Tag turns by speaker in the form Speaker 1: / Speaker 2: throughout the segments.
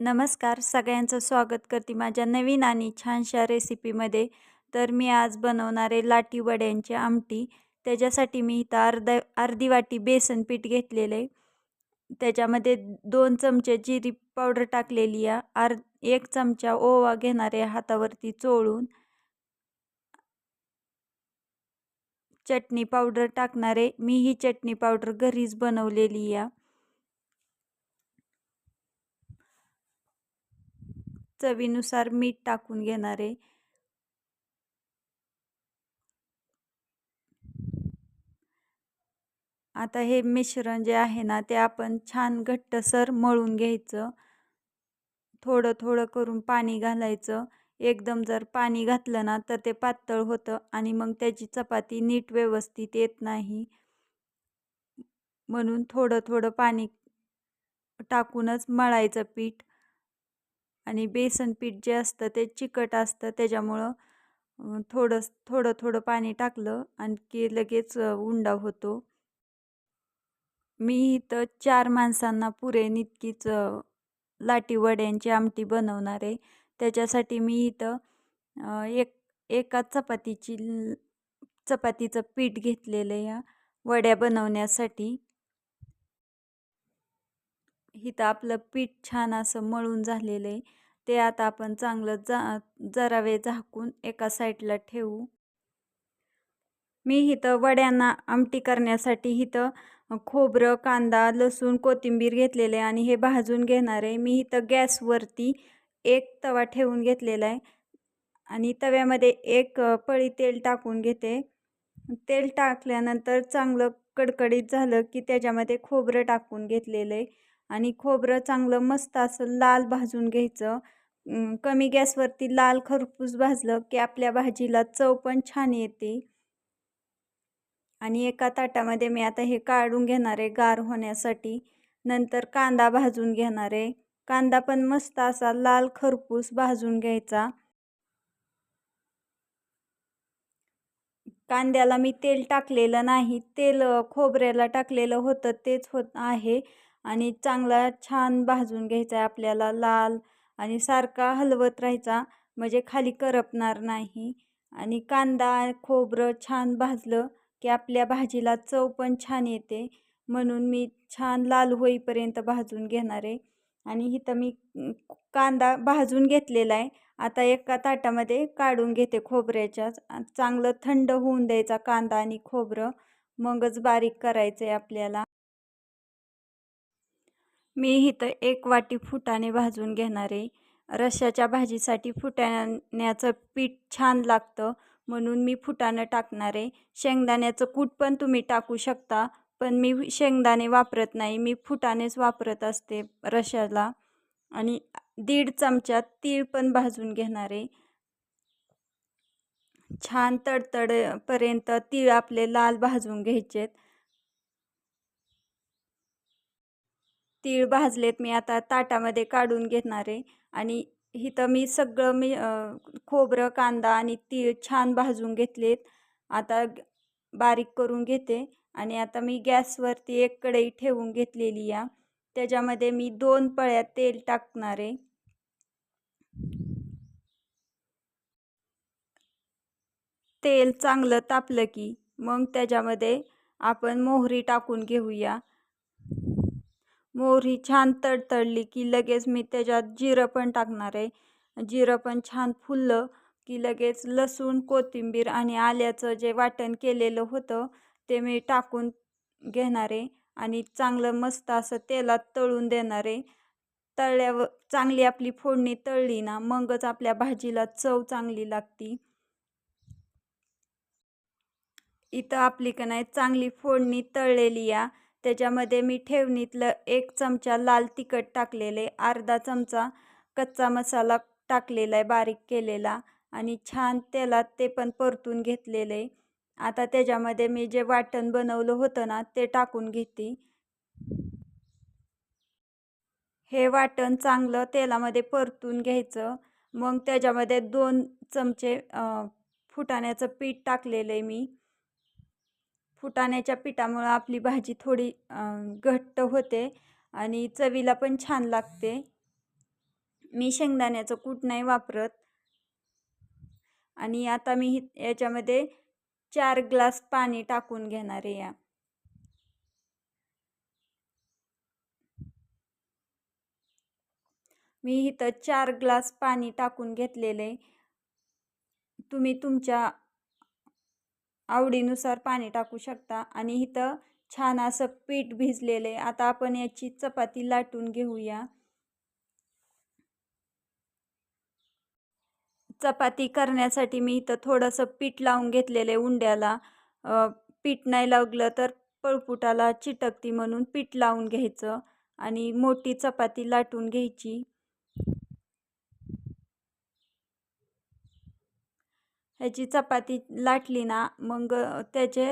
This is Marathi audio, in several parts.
Speaker 1: नमस्कार. सगळ्यांचं स्वागत करते माझ्या नवीन आणि छानशा रेसिपीमध्ये. तर मी आज बनवणारे लाटी वड्यांची आमटी. त्याच्यासाठी मी इथं अर्धा अर्धी वाटी बेसन पीठ घेतलेलं आहे. त्याच्यामध्ये दोन चमचे जिरी पावडर टाकलेली आहे. अर् एक चमचा ओवा घेणारे हातावरती चोळून. चटणी पावडर टाकणारे मी ही चटणी पावडर घरीच बनवलेली आहे. चवीनुसार मीठ टाकून घेणार आहे. आता हे मिश्रण जे आहे ना ते आपण छान घट्टसर मळून घ्यायचं. थोडं थोडं करून पाणी घालायचं. एकदम जर पाणी घातलं ना तर ते पातळ होतं आणि मग त्याची चपाती नीट व्यवस्थित येत नाही. म्हणून थोडं थोडं पाणी टाकूनच मळायचं पीठ. आणि बेसन पीठ जे असतं ते चिकट असतं त्याच्यामुळं थोडं थोडं थोडं पाणी टाकलं आणखी लगेच उंडा होतो. मी इथं चार माणसांना पुरेन इतकीच लाटी वड्यांची आमटी बनवणार आहे. त्याच्यासाठी मी इथं एक एका चपातीची चपातीचं पीठ घेतलेलं या वड्या बनवण्यासाठी. इथं आपलं पीठ छान असं मळून झालेलं आहे. ते आता आपण चांगलं जा जरा वेळ झाकून एका साईडला ठेवू. मी इथं वड्यांना आमटी करण्यासाठी इथं खोबरं कांदा लसूण कोथिंबीर घेतलेले आणि हे भाजून घेणार आहे. मी इथं गॅसवरती एक तवा ठेवून घेतलेला आहे आणि तव्यामध्ये एक पळी तेल टाकून घेते. तेल टाकल्यानंतर चांगलं कडकडीत झालं की त्याच्यामध्ये खोबरं टाकून घेतलेलं आहे. आणि खोबरं चांगलं मस्त असं लाल भाजून घ्यायचं. कमी गॅसवरती लाल खरपूस भाजलं की आपल्या भाजीला चव पण छान येते. आणि एका ताटामध्ये मी आता हे काढून घेणार आहे गार होण्यासाठी. नंतर कांदा भाजून घेणार आहे. कांदा पण मस्त असा लाल खरपूस भाजून घ्यायचा. कांद्याला मी तेल टाकलेलं नाही. तेल खोबऱ्याला टाकलेलं होतं तेच होत आहे. आणि चांगला छान भाजून घ्यायचा आहे आपल्याला लाल आणि सारखा हलवत राहायचा म्हणजे खाली करपणार नाही. आणि कांदा खोबरं छान भाजलं की आपल्या भाजीला चव पण छान येते. म्हणून मी छान लाल होईपर्यंत भाजून घेणार आहे. आणि इथं मी कांदा भाजून घेतलेला आहे. आता एका ताटामध्ये काढून घेते खोबऱ्याच्या. चांगलं थंड होऊन द्यायचा कांदा आणि खोबरं. मगच बारीक करायचं आहे आपल्याला. मी इथं एक वाटी फुटाणे भाजून घेणार आहे. रश्याच्या भाजीसाठी फुटाण्याचं पीठ छान लागतं म्हणून मी फुटाणं टाकणार आहे. शेंगदाण्याचं कूट पण तुम्ही टाकू शकता पण मी शेंगदाणे वापरत नाही. मी फुटाणेच वापरत असते रश्याला. आणि दीड चमचा तीळ पण भाजून घेणार आहे. छान तडतडपर्यंत तीळ आपले लाल भाजून घ्यायचेत. तीळ भाजलेत मी आता ताटामध्ये काढून घेणार आहे. आणि इथं मी सगळं मी खोबरं कांदा आणि तीळ छान भाजून घेतलेत. आता बारीक करून घेते. आणि आता मी गॅसवरती एक कढई ठेवून घेतलेली या. त्याच्यामध्ये मी दोन पळ्या तेल टाकणार आहे. तेल चांगलं तापलं की मग त्याच्यामध्ये आपण मोहरी टाकून घेऊया. मोहरी छान तडतडली की लगेच मी त्याच्यात जिरं पण टाकणार आहे. जिरं पण छान फुललं की लगेच लसूण कोथिंबीर आणि आल्याचं जे वाटण केलेलं होतं ते मी टाकून घेणार आहे आणि चांगलं मस्त असं तेलात तळून देणार आहे. तळल्यावर चांगली आपली फोडणी तळली ना मगच आपल्या भाजीला चव चांगली लागती. इथं आपली का नाही चांगली फोडणी तळलेली या. त्याच्यामध्ये मी ठेवणीतलं एक चमचा लाल तिखट टाकलेले अर्धा चमचा कच्चा मसाला टाकलेला आहे बारीक केलेला आणि छान तेलात ते पण परतून घेतलेले. आता त्याच्यामध्ये मी जे वाटण बनवलं होतं ना ते टाकून घेते. हे वाटण चांगलं तेलामध्ये परतून घ्यायचं. मग त्याच्यामध्ये दोन चमचे फुटाण्याचं पीठ टाकलेलं आहे मी. फुटाण्याच्या पिठामुळं आपली भाजी थोडी घट्ट होते आणि चवीला पण छान लागते. मी शेंगदाण्याचं कूट नाही वापरत. आणि आता मी हि याच्यामध्ये चार ग्लास पाणी टाकून घेणार आहे या. मी इथं चार ग्लास पाणी टाकून घेतलेले तुम्ही तुमच्या आवडीनुसार पाणी टाकू शकता. आणि इथं छान असं पीठ भिजलेले आता आपण याची चपाती लाटून घेऊया. चपाती करण्यासाठी मी इथं थोडंसं पीठ लावून घेतलेलं आहे उंड्याला. पीठ नाही लागलं तर पळपुटाला चिटकती म्हणून पीठ लावून घ्यायचं. आणि मोठी चपाती लाटून घ्यायची. ह्याची चपाती लाटली ना मग त्याचे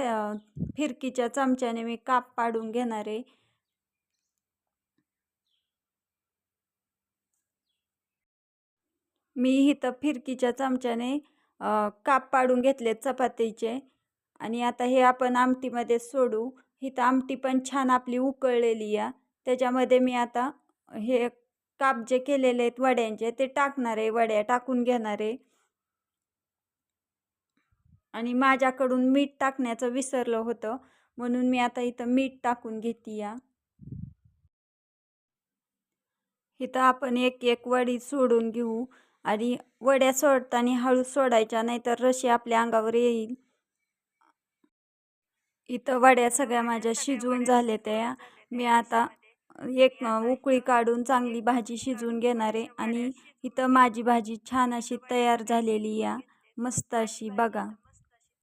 Speaker 1: फिरकीच्या चमच्याने मी काप पाडून घेणार आहे. मी इथं फिरकीच्या चमच्याने काप पाडून घेतले चपातीचे. आणि आता हे आपण आमटीमध्ये सोडू. इथं आमटी पण छान आपली उकळलेली आहे. त्याच्यामध्ये मी आता हे काप जे केलेले आहेत वड्यांचे ते टाकणार आहे. वड्या टाकून घेणार आहे. आणि माझ्याकडून मीठ टाकण्याचं विसरलं होतं म्हणून मी आता इथं मीठ टाकून घेते या. इथं आपण एक एक वडी सोडून घेऊ आणि वड्या सोडताना हळू सोडायच्या नाहीतर रशी आपल्या अंगावर येईल. इथं वड्या सगळ्या माझ्या शिजवून झाल्या त्या. मी आता एक उकळी काढून चांगली भाजी शिजवून घेणार आहे आणि इथं माझी भाजी छान अशी तयार झालेली या. मस्त अशी बघा.